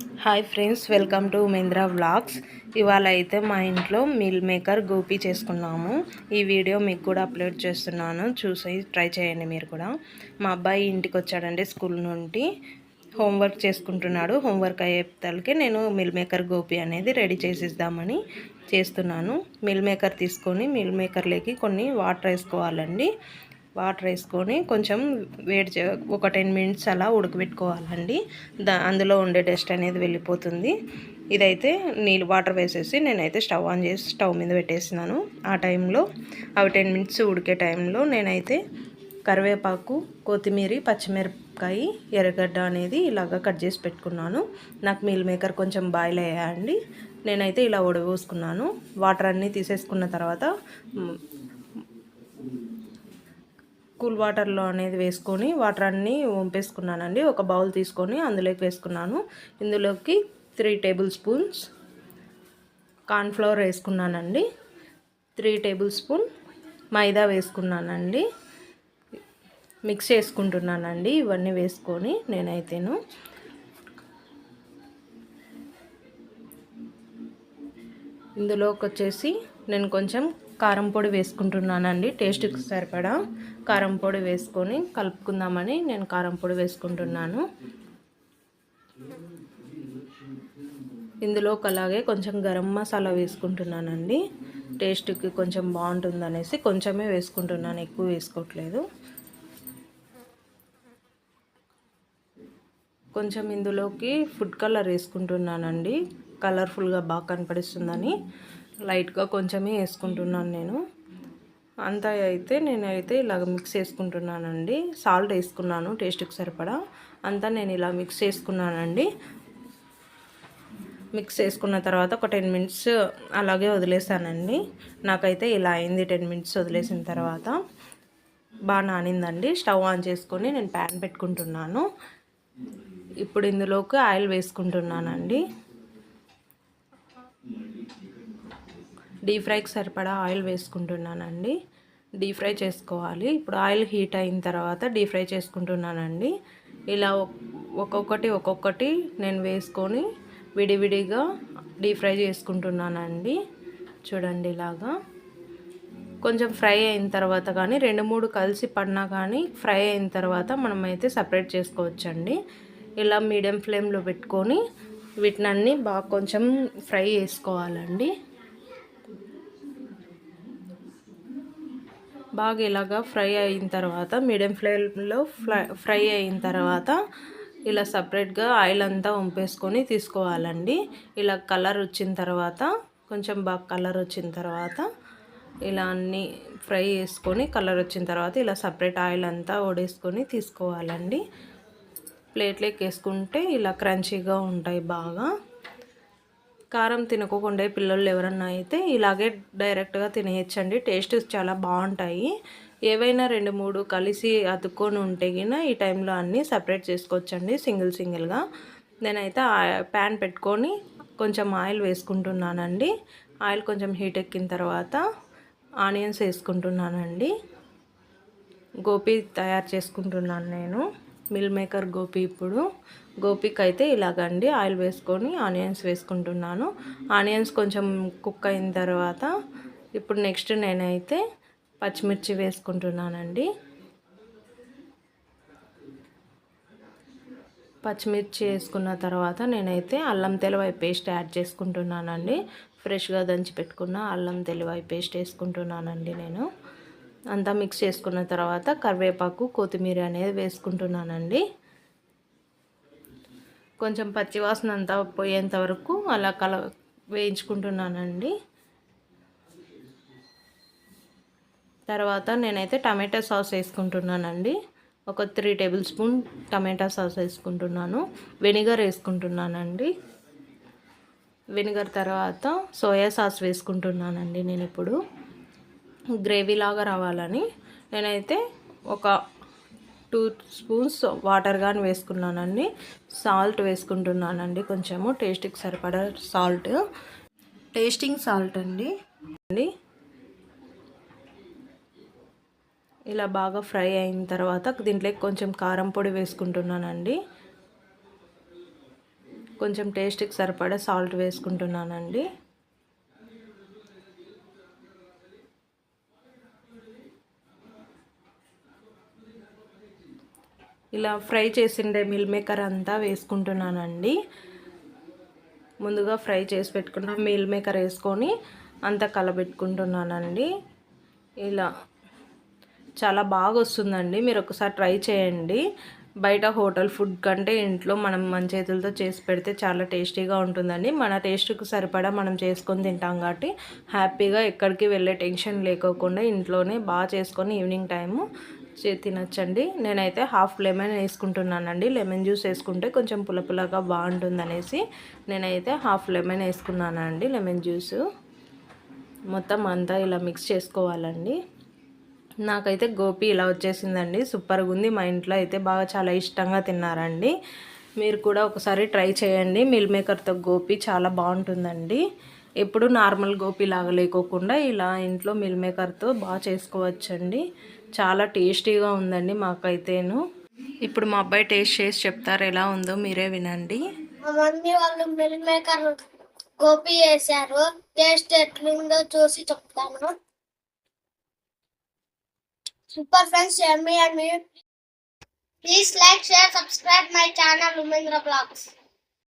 Hi friends welcome to Mahendra vlogs ఇవాళ అయితే మా ఇంట్లో మీల్ మేకర్ గోపీ చేసుకున్నాము. ఈ వీడియో మీకు కూడా అప్లోడ్ చేస్తున్నాను. చూసి ట్రై చేయండి మీరు కూడా. మా అబ్బాయి ఇంటికి వచ్చాడండి స్కూల్ నుండి. హోంవర్క్ చేసుకుంటున్నాడు. హోంవర్క్ అయ్యేతలకి నేను మిల్ మేకర్ గోపి అనేది రెడీ చేసిద్దామని చేస్తున్నాను. మిల్ మేకర్ తీసుకొని మిల్ మేకర్లోకి కొన్ని వాటర్ వేసుకోవాలండి. వాటర్ వేసుకొని కొంచెం వేడి ఒక టెన్ మినిట్స్ అలా ఉడకబెట్టుకోవాలండి. దా అందులో ఉండే డస్ట్ అనేది వెళ్ళిపోతుంది. ఇదైతే నీళ్ళు వాటర్ వేసేసి నేనైతే స్టవ్ ఆన్ చేసి స్టవ్ మీద పెట్టేసినాను. ఆ టైంలో అవి టెన్ మినిట్స్ ఉడికే టైంలో నేనైతే కరివేపాకు కొత్తిమీర పచ్చిమిరపకాయ ఎర్రగడ్డ అనేది ఇలాగ కట్ చేసి పెట్టుకున్నాను. నాకు మీల్ మేకర్ కొంచెం బాయిల్ అయ్యాయండి. నేనైతే ఇలా ఉడబోసుకున్నాను వాటర్ అన్నీ తీసేసుకున్న తర్వాత కూల్ వాటర్లో అనేది వేసుకొని వాటర్ అన్నీ వంపేసుకున్నానండి. ఒక బౌల్ తీసుకొని అందులోకి వేసుకున్నాను. ఇందులోకి త్రీ టేబుల్ స్పూన్స్ కార్న్ఫ్లవర్ వేసుకున్నానండి. త్రీ టేబుల్ స్పూన్ మైదా వేసుకున్నానండి. మిక్స్ చేసుకుంటున్నానండి. ఇవన్నీ వేసుకొని నేనైతేను. ఇందులోకి వచ్చేసి నేను కొంచెం కారం పొడి వేసుకుంటున్నానండి. టేస్ట్కి సరిపడా కారం పొడి వేసుకొని కలుపుకుందామని నేను కారం పొడి వేసుకుంటున్నాను. ఇందులో అలాగే కొంచెం గరం మసాలా వేసుకుంటున్నానండి. టేస్ట్కి కొంచెం బాగుంటుంది అనేసి కొంచెమే వేసుకుంటున్నాను ఎక్కువ వేసుకోవట్లేదు. కొంచెం ఇందులోకి ఫుడ్ కలర్ వేసుకుంటున్నానండి. కలర్ఫుల్గా బాగా కనపడిస్తుందని. లైట్గా కొంచెమే వేసుకుంటున్నాను నేను. అంతా అయితే నేనైతే ఇలాగ మిక్స్ చేసుకుంటున్నానండి. సాల్ట్ వేసుకున్నాను టేస్ట్కి సరిపడా. అంతా నేను ఇలా మిక్స్ చేసుకున్నానండి. మిక్స్ చేసుకున్న తర్వాత ఒక టెన్ మినిట్స్ అలాగే వదిలేసానండి. నాకైతే ఇలా అయింది టెన్ మినిట్స్ వదిలేసిన తర్వాత. బాగా నానిందండి. స్టవ్ ఆన్ చేసుకొని నేను ప్యాన్ పెట్టుకుంటున్నాను. ఇప్పుడు ఇందులోకి ఆయిల్ వేసుకుంటున్నానండి. డీప్ ఫ్రైకి సరిపడా ఆయిల్ వేసుకుంటున్నానండి. డీప్ ఫ్రై చేసుకోవాలి. ఇప్పుడు ఆయిల్ హీట్ అయిన తర్వాత డీప్ ఫ్రై చేసుకుంటున్నానండి. ఇలా ఒక్కొక్కటి ఒక్కొక్కటి నేను వేసుకొని విడివిడిగా డీప్ ఫ్రై చేసుకుంటున్నానండి. చూడండి ఇలాగా. కొంచెం ఫ్రై అయిన తర్వాత కానీ రెండు మూడు కలిసి పడినా కానీ ఫ్రై అయిన తర్వాత మనమైతే సపరేట్ చేసుకోవచ్చండి. ఇలా మీడియం ఫ్లేమ్లో పెట్టుకొని వీటినన్నీ బాగా కొంచెం ఫ్రై చేసుకోవాలండి. బాగా ఇలాగా ఫ్రై అయిన తర్వాత మీడియం ఫ్లేమ్లో ఫ్రై ఫ్రై అయిన తర్వాత ఇలా సపరేట్గా ఆయిల్ అంతా ఉంపేసుకొని తీసుకోవాలండి. ఇలా కలర్ వచ్చిన తర్వాత కొంచెం బాగా కలర్ వచ్చిన తర్వాత ఇలా అన్నీ ఫ్రై చేసుకొని కలర్ వచ్చిన తర్వాత ఇలా సపరేట్ ఆయిల్ అంతా వడేసుకొని తీసుకోవాలండి. ప్లేట్లోకి వేసుకుంటే ఇలా క్రంచీగా ఉంటాయి బాగా. కారం తినకోకుండా పిల్లలు ఎవరన్నా అయితే ఇలాగే డైరెక్ట్గా తినేయచ్చండి. టేస్ట్ చాలా బాగుంటాయి ఏవైనా రెండు మూడు కలిసి అతుక్కొని ఉంటే గిన ఈ టైంలో అన్నీ సపరేట్ చేసుకోవచ్చండి సింగిల్ సింగిల్గా. నేనైతే ప్యాన్ పెట్టుకొని కొంచెం ఆయిల్ వేసుకుంటున్నానండి. ఆయిల్ కొంచెం హీట్ ఎక్కిన తర్వాత ఆనియన్స్ వేసుకుంటున్నానండి. గోపీ తయారు చేసుకుంటున్నాను నేను. మిల్ మేకర్ గోపి ఇప్పుడు. గోపికి అయితే ఇలాగండి ఆయిల్ వేసుకొని ఆనియన్స్ వేసుకుంటున్నాను. ఆనియన్స్ కొంచెం కుక్ అయిన తర్వాత ఇప్పుడు నెక్స్ట్ నేనైతే పచ్చిమిర్చి వేసుకుంటున్నానండి. పచ్చిమిర్చి వేసుకున్న తర్వాత నేనైతే అల్లం తెలవాయి పేస్ట్ యాడ్ చేసుకుంటున్నానండి. ఫ్రెష్గా దంచి పెట్టుకున్న అల్లం తెలవాయి పేస్ట్ వేసుకుంటున్నానండి నేను. అంతా మిక్స్ చేసుకున్న తర్వాత కరివేపాకు కొత్తిమీర అనేది వేసుకుంటున్నానండి. కొంచెం పచ్చివాసన అంతా పోయేంత వరకు అలా కల వేయించుకుంటున్నానండి. తర్వాత నేనైతే టమాటా సాస్ వేసుకుంటున్నానండి. ఒక three table spoon tomato sauce వేసుకుంటున్నాను. వెనిగర్ వేసుకుంటున్నానండి. వెనిగర్ తర్వాత సోయా సాస్ వేసుకుంటున్నానండి నేను ఇప్పుడు గ్రేవీ లాగా రావాలని నేనైతే ఒక టూ స్పూన్స్ వాటర్ కానీ వేసుకున్నానండి. సాల్ట్ వేసుకుంటున్నానండి కొంచెము. టేస్ట్కి సరిపడా సాల్ట్. టేస్టింగ్ సాల్ట్ అండి. అండి. ఇలా బాగా ఫ్రై అయిన తర్వాత దీంట్లోకి కొంచెం కారం పొడి వేసుకుంటున్నానండి. కొంచెం టేస్ట్కి సరిపడా సాల్ట్ వేసుకుంటున్నానండి. ఇలా ఫ్రై చేసిండే మిల్ మేకర్ అంతా వేసుకుంటున్నానండి. ముందుగా ఫ్రై చేసి పెట్టుకున్న మీల్ మేకర్ వేసుకొని అంతా కలబెట్టుకుంటున్నానండి. ఇలా చాలా బాగా వస్తుందండి. మీరు ఒకసారి ట్రై చేయండి. బయట హోటల్ ఫుడ్ కంటే ఇంట్లో మనం మన చేతులతో చేసి పెడితే చాలా టేస్టీగా ఉంటుందండి. మన టేస్ట్కి సరిపడా మనం చేసుకొని తింటాం కాబట్టి హ్యాపీగా ఎక్కడికి వెళ్ళే టెన్షన్ లేకోకుండా ఇంట్లోనే బాగా చేసుకొని ఈవినింగ్ టైము తినొచ్చండి. నేనైతే హాఫ్ లెమన్ వేసుకుంటున్నానండి. లెమన్ జ్యూస్ వేసుకుంటే కొంచెం పులపులగా బాగుంటుందనేసి నేనైతే హాఫ్ లెమన్ వేసుకున్నానండి లెమన్ జ్యూస్. మొత్తం అంతా ఇలా మిక్స్ చేసుకోవాలండి. నాకైతే గోపి ఇలా వచ్చేసిందండి. సూపర్గా ఉంది. మా ఇంట్లో అయితే బాగా చాలా ఇష్టంగా తిన్నారండి. మీరు కూడా ఒకసారి ట్రై చేయండి. మిల్ మేకర్తో గోపి చాలా బాగుంటుందండి. ఎప్పుడు నార్మల్ గోపి లాగా లేకోకుండా ఇలా ఇంట్లో మిల్ మేకర్తో బాగా చేసుకోవచ్చండి. చాలా టేస్టీగా ఉందండి మాకైతేను. ఇప్పుడు మా అబ్బాయి టేస్ట్ చేసి చెప్తారు ఎలా ఉందో మీరే వినండి. మా మమ్మీ వాళ్ళు మిల్ మేకర్ గోపి చేశారు టేస్ట్ ఎట్లుందో చూసి చెప్తాను. Super friends Emmy and please like share subscribe my channel Umendra blogs.